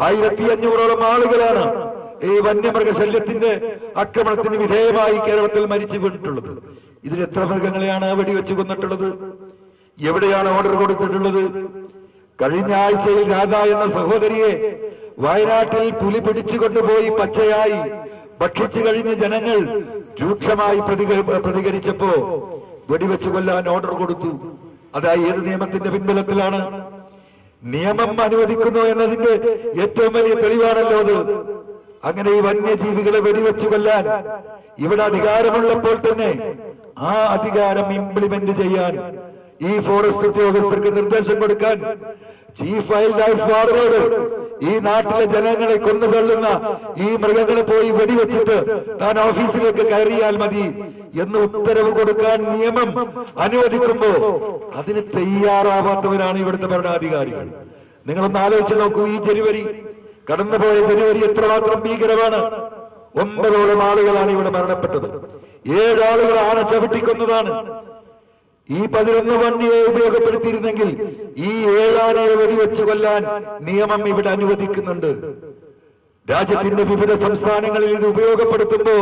ആയിരത്തി അഞ്ഞൂറോളം ആളുകളാണ് ഈ വന്യമൃഗശല്യത്തിന്റെ ആക്രമണത്തിന് വിധേയമായി കേരളത്തിൽ മരിച്ചു വീണിട്ടുള്ളത്. ഇതിൽ എത്ര മൃഗങ്ങളെയാണ് വെടിവെച്ച് കൊന്നിട്ടുള്ളത്? എവിടെയാണ് ഓർഡർ കൊടുത്തിട്ടുള്ളത്? കഴിഞ്ഞ ആഴ്ചയിൽ രാധ എന്ന സഹോദരിയെ വയനാട്ടിൽ പുലി പിടിച്ചു കൊണ്ടുപോയി പച്ചയായി ഭക്ഷിച്ചു കഴിഞ്ഞ ജനങ്ങൾ രൂക്ഷമായി പ്രതിക- പ്രതികരിച്ചപ്പോ വെടിവെച്ചു കൊല്ലാൻ ഓർഡർ കൊടുത്തു. അതായി ഏത് നിയമത്തിന്റെ പിൻബലത്തിലാണ്? നിയമം അനുവദിക്കുന്നു എന്നതിന്റെ ഏറ്റവും വലിയ തെളിവാണല്ലോ അത്. അങ്ങനെ ഈ വന്യജീവികളെ വെടിവെച്ചു കൊല്ലാൻ ഇവിടെ അധികാരമുള്ളപ്പോൾ തന്നെ ആ അധികാരം ഇംപ്ലിമെന്റ് ചെയ്യാൻ ഈ ഫോറസ്റ്റ് ഉദ്യോഗസ്ഥർക്ക് നിർദ്ദേശം കൊടുക്കാൻ ചീഫ് വൈൽഡ് ലൈഫ് വാർഡറോട് ഈ നാട്ടിലെ ജനങ്ങളെ കൊന്നുകൊള്ളുന്ന ഈ മൃഗങ്ങളെ പോയി വെടിവെച്ചിട്ട് താൻ ഓഫീസിലേക്ക് കയറിയാൽ മതി എന്ന് ഉത്തരവ് കൊടുക്കാൻ നിയമം അനുവദിക്കുമ്പോ അതിന് തയ്യാറാവാത്തവരാണ് ഇവിടുത്തെ ഭരണാധികാരികൾ. നിങ്ങളൊന്ന് ആലോചിച്ച് നോക്കൂ ഈ ജനുവരി കടന്നുപോയ ജനുവരി എത്രമാത്രം ഭീകരമാണ്. ഒമ്പതോളം ആളുകളാണ് ഇവിടെ മരണപ്പെട്ടത്. ഏഴാളുകൾ ആന ചവിട്ടിക്കൊന്നതാണ്. ഈ പതിനൊന്ന് വണ്ടിയെ ഉപയോഗപ്പെടുത്തിയിരുന്നെങ്കിൽ ഈ ഏഴാനയെ വെടിവെച്ച് കൊല്ലാൻ നിയമം ഇവിടെ അനുവദിക്കുന്നുണ്ട്. രാജ്യത്തിന്റെ വിവിധ സംസ്ഥാനങ്ങളിൽ ഇത് ഉപയോഗപ്പെടുത്തുമ്പോ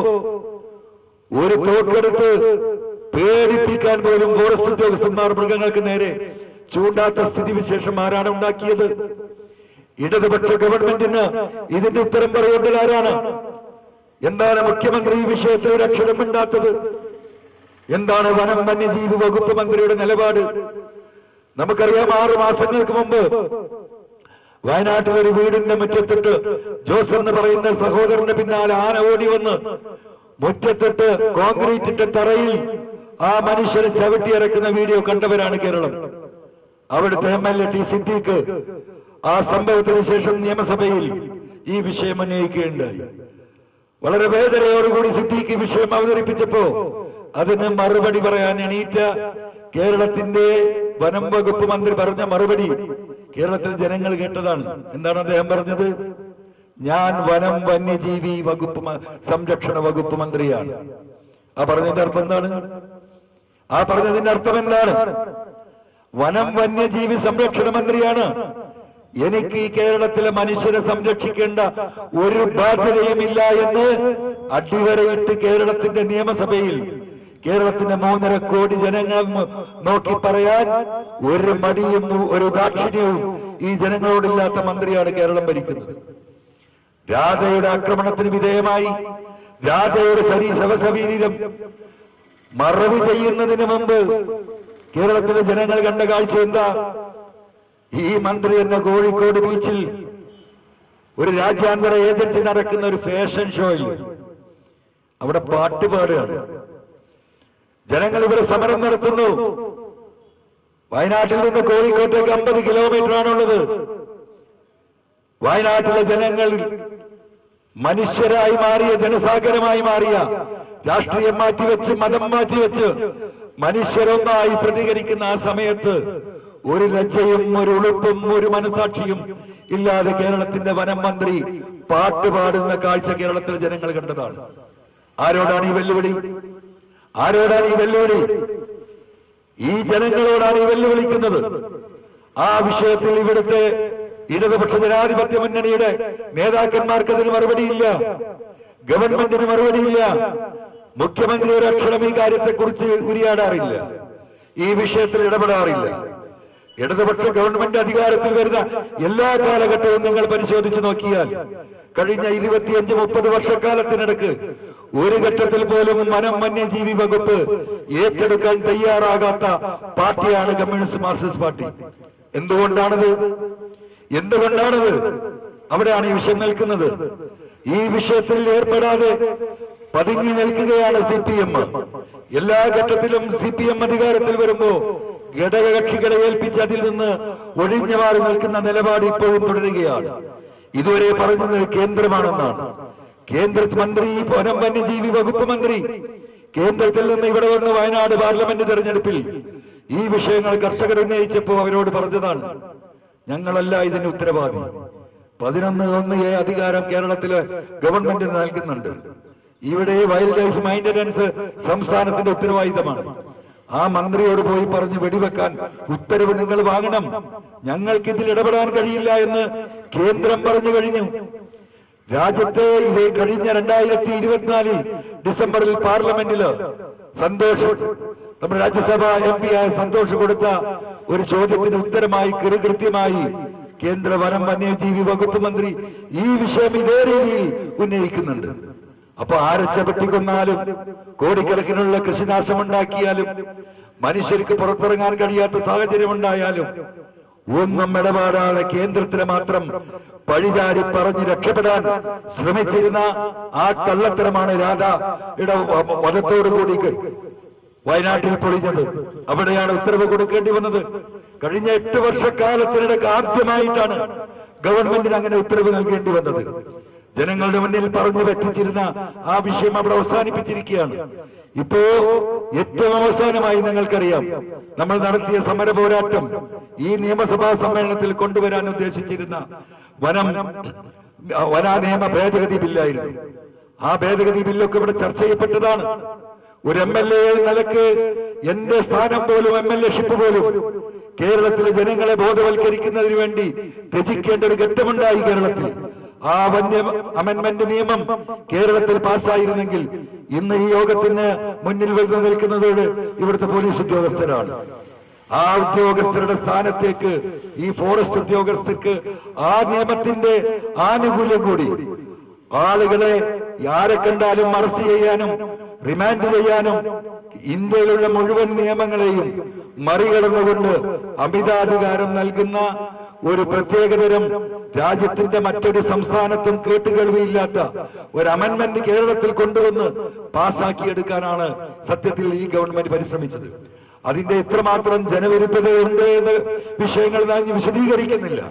ഒരു തോക്കെടുത്ത് പേടിപ്പിക്കാൻ പോലും ഫോറസ്റ്റ് ഉദ്യോഗസ്ഥന്മാർ മൃഗങ്ങൾക്ക് നേരെ ചൂണ്ടാത്ത സ്ഥിതിവിശേഷം ആരാണ് ഉണ്ടാക്കിയത്? ഇടതുപക്ഷ ഗവൺമെന്റിന് ഇതിന്റെ ഉത്തരം പറയേണ്ടത് ആരാണ്? എന്താണ് മുഖ്യമന്ത്രി ഈ വിഷയത്തിൽ ഒരു അക്ഷരം മിണ്ടാത്തത്? എന്താണ് വനം വന്യജീവി വകുപ്പ് മന്ത്രിയുടെ നിലപാട്? നമുക്കറിയാം ആറു മാസങ്ങൾക്ക് മുമ്പ് വയനാട്ടിൽ ഒരു വീടിന്റെ മുറ്റത്തിട്ട് ജോസ് എന്ന് പറയുന്ന സഹോദരന്റെ പിന്നാലെ ആന ഓടി വന്ന് മുറ്റത്തിട്ട് കോൺക്രീറ്റ് ഇട്ട തറയിൽ ആ മനുഷ്യരെ ചവിട്ടിയിറക്കുന്ന വീഡിയോ കണ്ടവരാണ് കേരളം. അവിടുത്തെ M L A T Siddique ആ സംഭവത്തിന് ശേഷം നിയമസഭയിൽ ഈ വിഷയം ഉന്നയിക്കുകയുണ്ടായി. വളരെ വേദനയോടുകൂടി സിദ്ദീഖ് ഈ വിഷയം അവതരിപ്പിച്ചപ്പോ അതിന് മറുപടി പറയാൻ എണീറ്റ കേരളത്തിന്റെ വനം വകുപ്പ് മന്ത്രി പറഞ്ഞ മറുപടി കേരളത്തിലെ ജനങ്ങൾ കേട്ടതാണ്. എന്താണ് അദ്ദേഹം പറഞ്ഞത്? ഞാൻ വനം വന്യജീവി വകുപ്പ് സംരക്ഷണ വകുപ്പ് മന്ത്രിയാണ്. ആ പറഞ്ഞതിന്റെ അർത്ഥം എന്താണ്? ആ പറഞ്ഞതിന്റെ അർത്ഥം എന്താണ്? വനം വന്യജീവി സംരക്ഷണ മന്ത്രിയാണ്. എനിക്ക് ഈ കേരളത്തിലെ മനുഷ്യരെ സംരക്ഷിക്കേണ്ട ഒരു ബാധ്യതയുമില്ല എന്ന് അടിവരയിട്ട് കേരളത്തിന്റെ നിയമസഭയിൽ കേരളത്തിന്റെ മൂന്നര കോടി ജനങ്ങൾ നോക്കി പറയാൻ ഒരു മടിയും ഒരു ദാക്ഷിണ്യവും ഈ ജനങ്ങളോടില്ലാത്ത മന്ത്രിയാണ് കേരളം ഭരിക്കുന്നത്. രാധയുടെ ആക്രമണത്തിന് വിധേയമായി രാധയുടെ ശരീ ശവശരീരം മറവി ചെയ്യുന്നതിന് മുമ്പ് കേരളത്തിലെ ജനങ്ങൾ കണ്ട കാഴ്ച എന്താ? ഈ മന്ത്രി എന്ന കോഴിക്കോട് ബീച്ചിൽ ഒരു രാജ്യാന്തര ഏജൻസി നടക്കുന്ന ഒരു ഫാഷൻ ഷോയിൽ അവിടെ പാട്ട് ജനങ്ങൾ ഇവിടെ സമരം നടത്തുന്നു. വയനാട്ടിൽ നിന്ന് കോഴിക്കോട്ടേക്ക് അമ്പത് കിലോമീറ്റർ ആണുള്ളത് വയനാട്ടിലെ ജനങ്ങൾ മനുഷ്യരായി മാറിയ ജനസാഗരമായി മാറിയ രാഷ്ട്രീയം മാറ്റിവെച്ച് മതം മാറ്റിവെച്ച് മനുഷ്യരൊന്നായി പ്രതികരിക്കുന്ന ആ സമയത്ത് ഒരു ലജ്ജയും ഒരു ഉളുപ്പും ഒരു മനസാക്ഷിയും ഇല്ലാതെ കേരളത്തിന്റെ വനം മന്ത്രി പാട്ട് പാടുന്ന കാഴ്ച കേരളത്തിലെ ജനങ്ങൾ കണ്ടതാണ്. ആരോടാണ് ഈ വെല്ലുവിളി? ആരോടാണ് ഈ വെല്ലുവിളി? ഈ ജനങ്ങളോടാണ് ഈ വെല്ലുവിളിക്കുന്നത്? ആ വിഷയത്തിൽ ഇവിടുത്തെ ഇടതുപക്ഷ ജനാധിപത്യ മുന്നണിയുടെ നേതാക്കന്മാർക്ക് അതിന് മറുപടിയില്ല. ഗവൺമെന്റിന് മറുപടിയില്ല. മുഖ്യമന്ത്രി ഒരു അക്ഷരം ഈ കാര്യത്തെക്കുറിച്ച് ഉരിയാടാറില്ല. ഈ വിഷയത്തിൽ ഇടപെടാറില്ല. ഇടതുപക്ഷ ഗവൺമെന്റ് അധികാരത്തിൽ വരുന്ന എല്ലാ കാലഘട്ടവും നിങ്ങൾ പരിശോധിച്ചു നോക്കിയാൽ കഴിഞ്ഞ ഇരുപത്തിയഞ്ച് മുപ്പത് വർഷക്കാലത്തിനിടക്ക് ഒരു ഘട്ടത്തിൽ പോലും വനം വന്യജീവി വകുപ്പ് ഏറ്റെടുക്കാൻ തയ്യാറാകാത്ത പാർട്ടിയാണ് കമ്മ്യൂണിസ്റ്റ് മാർക്സിസ്റ്റ് പാർട്ടി. എന്തുകൊണ്ടാണത്? എന്തുകൊണ്ടാണത്? അവിടെയാണ് ഈ വിഷയം നിൽക്കുന്നത്. ഈ വിഷയത്തിൽ ഏർപ്പെടാതെ പതുങ്ങി നിൽക്കുകയാണ് സി പി എം. എല്ലാ ഘട്ടത്തിലും സി പി എം അധികാരത്തിൽ വരുമ്പോ ഘടകകക്ഷികളെ ഏൽപ്പിച്ച് അതിൽ നിന്ന് ഒഴിഞ്ഞു മാറി നിൽക്കുന്ന നിലപാട് ഇപ്പോഴും തുടരുകയാണ്. ഇതുവരെ പറഞ്ഞത് കേന്ദ്രമാണെന്നാണ്. കേന്ദ്ര മന്ത്രി വനം വന്യജീവി വകുപ്പ് മന്ത്രി. കേന്ദ്രത്തിൽ നിന്ന് ഇവിടെ വന്ന് വയനാട് പാർലമെന്റ് തെരഞ്ഞെടുപ്പിൽ ഈ വിഷയങ്ങൾ കർഷകർ ഉന്നയിച്ചപ്പോൾ അവരോട് പറഞ്ഞതാണ് ഞങ്ങളല്ല ഇതിന് ഉത്തരവാദി. പതിനൊന്ന് ഒന്ന് എ അധികാരം കേരളത്തിലെ ഗവൺമെന്റ് നൽകുന്നുണ്ട്. ഇവിടെ വൈൽഡ് ലൈഫ് മെയിന്റനൻസ് സംസ്ഥാനത്തിന്റെ ഉത്തരവാദിത്തമാണ്. ആ മന്ത്രിയോട് പോയി പറഞ്ഞ് വെടിവെക്കാൻ ഉത്തരവ് നിങ്ങൾ വാങ്ങണം. ഞങ്ങൾക്ക് ഇതിൽ ഇടപെടാൻ കഴിയില്ല എന്ന് കേന്ദ്രം പറഞ്ഞു കഴിഞ്ഞു. രാജ്യത്തെ ഇത് കഴിഞ്ഞ രണ്ടായിരത്തി ഇരുപത്തിനാലിൽ ഡിസംബറിൽ പാർലമെന്റിൽ സന്തോഷ് നമ്മുടെ രാജ്യസഭ എം പി ആയ സന്തോഷ് കൊടുത്ത ഒരു ചോദ്യത്തിന് ഉത്തരമായി കൃത്യമായി കേന്ദ്ര വനം വന്യജീവി വകുപ്പ് മന്ത്രി ഈ വിഷയം ഇതേ രീതിയിൽ ഉന്നയിക്കുന്നുണ്ട്. അപ്പൊ ആരച്ച വെട്ടിക്കൊന്നാലും കോടിക്കണക്കിനുള്ള കൃഷിനാശമുണ്ടാക്കിയാലും മനുഷ്യർക്ക് പുറത്തിറങ്ങാൻ കഴിയാത്ത സാഹചര്യം ഉണ്ടായാലും ഒന്നും ഇടപാടാതെ കേന്ദ്രത്തിന് മാത്രം പഴിചാരി പറഞ്ഞ് രക്ഷപ്പെടാൻ ശ്രമിച്ചിരുന്ന ആ കള്ളത്തരമാണ് രാധയുടെ വധത്തോടുകൂടി വയനാട്ടിൽ പൊളിഞ്ഞത്. അവിടെയാണ് ഉത്തരവ് കൊടുക്കേണ്ടി വന്നത്. കഴിഞ്ഞ എട്ട് വർഷക്കാലത്തിനിടക്ക് ആദ്യമായിട്ടാണ് ഗവൺമെന്റിന് അങ്ങനെ ഉത്തരവ് നൽകേണ്ടി വന്നത്. ജനങ്ങളുടെ മുന്നിൽ പറഞ്ഞു പറ്റിച്ചിരുന്ന ആ വിഷയം അവിടെ അവസാനിപ്പിച്ചിരിക്കുകയാണ്. ഇപ്പോ ഏറ്റവും അവസാനമായി നിങ്ങൾക്കറിയാം നമ്മൾ നടത്തിയ സമര പോരാട്ടം ഈ നിയമസഭാ സമ്മേളനത്തിൽ കൊണ്ടുവരാൻ ഉദ്ദേശിച്ചിരുന്ന വനം വനാ നിയമ ഭേദഗതി ബില്ലായിരുന്നു. ആ ഭേദഗതി ബില്ലൊക്കെ ഇവിടെ ചർച്ച ചെയ്യപ്പെട്ടതാണ്. ഒരു എം എൽ എ നിലയ്ക്ക് എന്റെ സ്ഥാനം പോലും എം എൽ എ ഷിപ്പ് പോലും കേരളത്തിലെ ജനങ്ങളെ ബോധവൽക്കരിക്കുന്നതിന് വേണ്ടി രചിക്കേണ്ട ഒരു ഘട്ടമുണ്ടായി കേരളത്തിൽ. ആ വന്യ അമെന്മെന്റ് നിയമം കേരളത്തിൽ പാസ്സായിരുന്നെങ്കിൽ ഇന്ന് ഈ യോഗത്തിന് മുന്നിൽ വന്നു നിൽക്കുന്നത് ഇവിടുത്തെ പോലീസ് ഉദ്യോഗസ്ഥരാണ്. ആ ഉദ്യോഗസ്ഥരുടെ സ്ഥാനത്തേക്ക് ഈ ഫോറസ്റ്റ് ഉദ്യോഗസ്ഥർക്ക് ആ നിയമത്തിന്റെ ആനുകൂല്യം കൂടി. ആളുകളെ ആരെ കണ്ടാലും അറസ്റ്റ് ചെയ്യാനും റിമാൻഡ് ചെയ്യാനും ഇന്ത്യയിലുള്ള മുഴുവൻ നിയമങ്ങളെയും മറികടന്നുകൊണ്ട് അമിതാധികാരം നൽകുന്ന ഒരു പ്രത്യേകതരം രാജ്യത്തിന്റെ മറ്റൊരു സംസ്ഥാനത്തും കേട്ടുകേൾവിയില്ലാത്ത ഒരു അമെന്മെന്റ് കേരളത്തിൽ കൊണ്ടുവന്ന് പാസ്സാക്കിയെടുക്കാനാണ് സത്യത്തിൽ ഈ ഗവൺമെന്റ് പരിശ്രമിച്ചത്. അതിന്റെ എത്രമാത്രം ജനവിരുദ്ധതയുണ്ട് എന്ന് വിഷയങ്ങൾ ഞാൻ വിശദീകരിക്കുന്നില്ല.